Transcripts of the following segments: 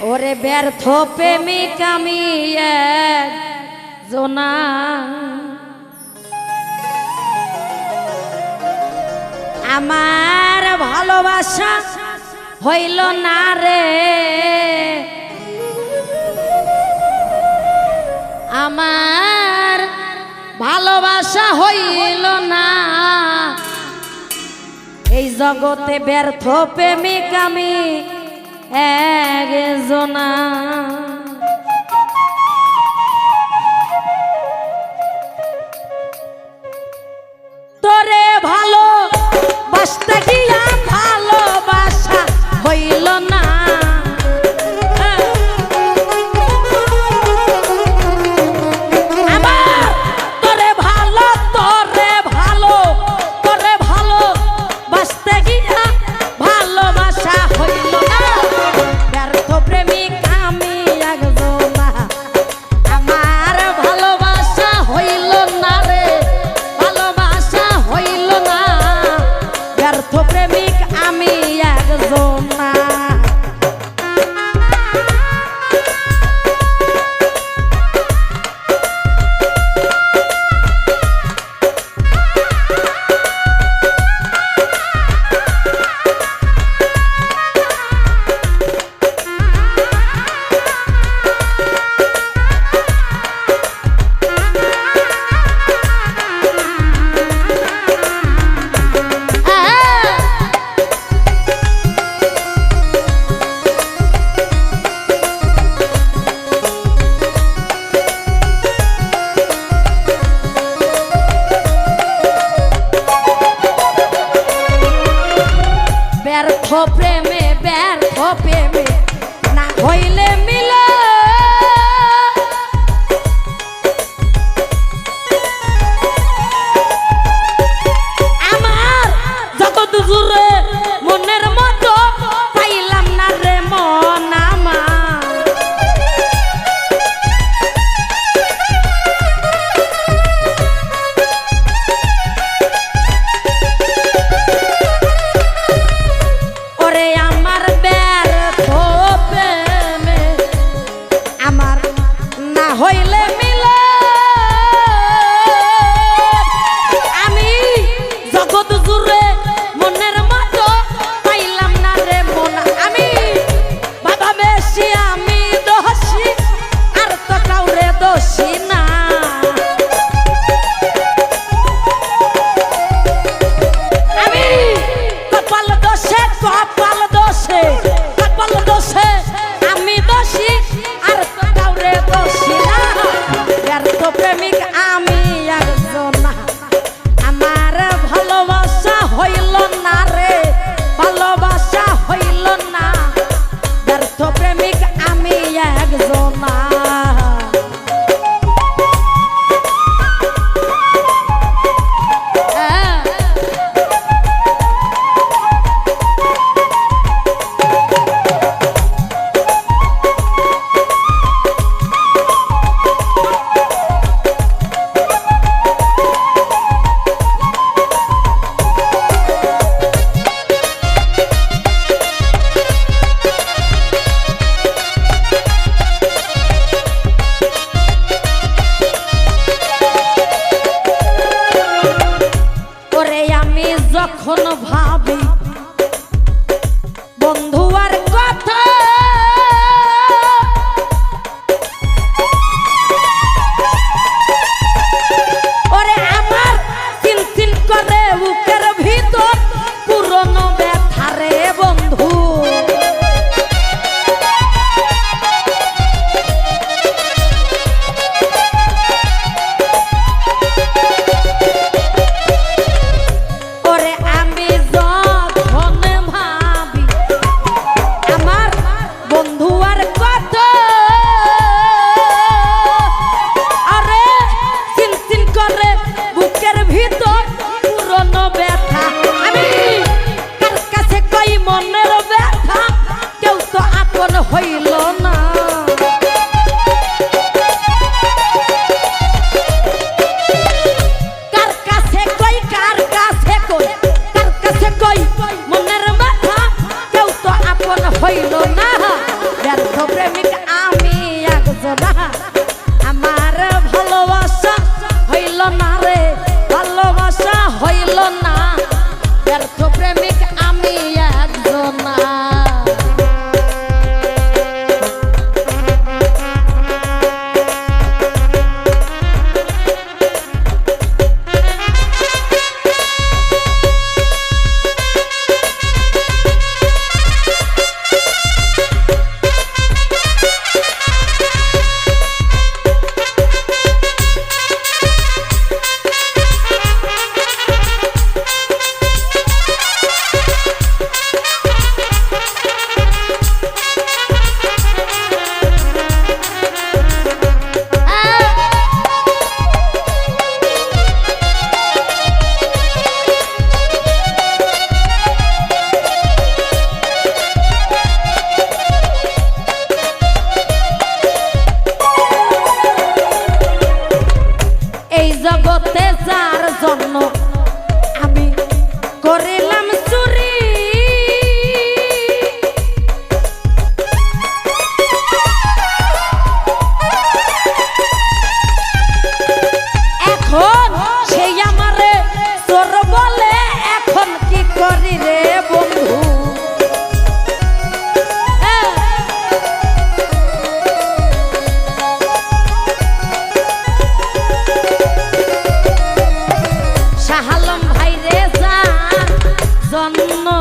ওরে ব্যর্থ প্রেমী কামিয়ে জোনা। আমার ভালোবাসা হইল না রে। আমার ভালোবাসা হইল না। এই জগতে ব্যর্থ প্রেমিক আমি এক I don't know. ধন্য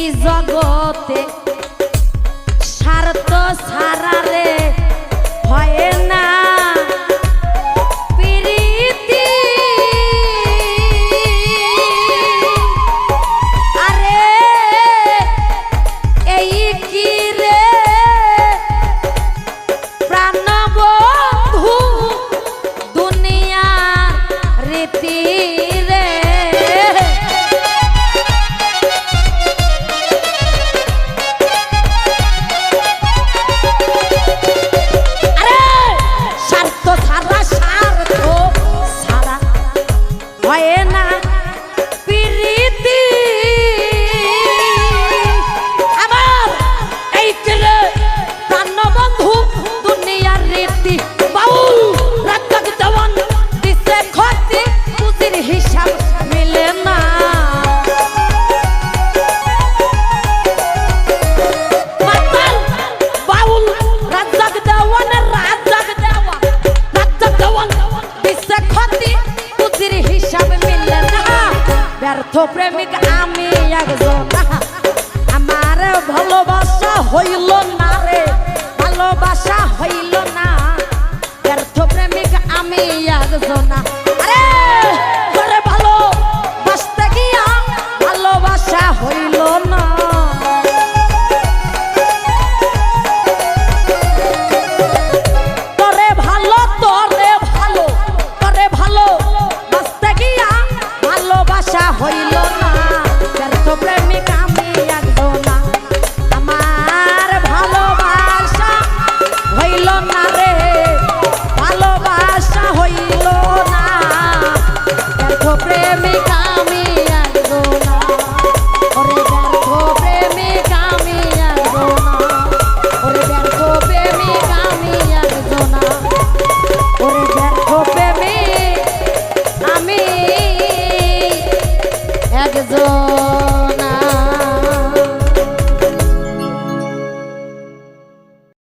এই জগতে স্বার্থ সারারে হয় Why in? আশা হইল না। ব্যর্থ প্রেমিক আমি একজনা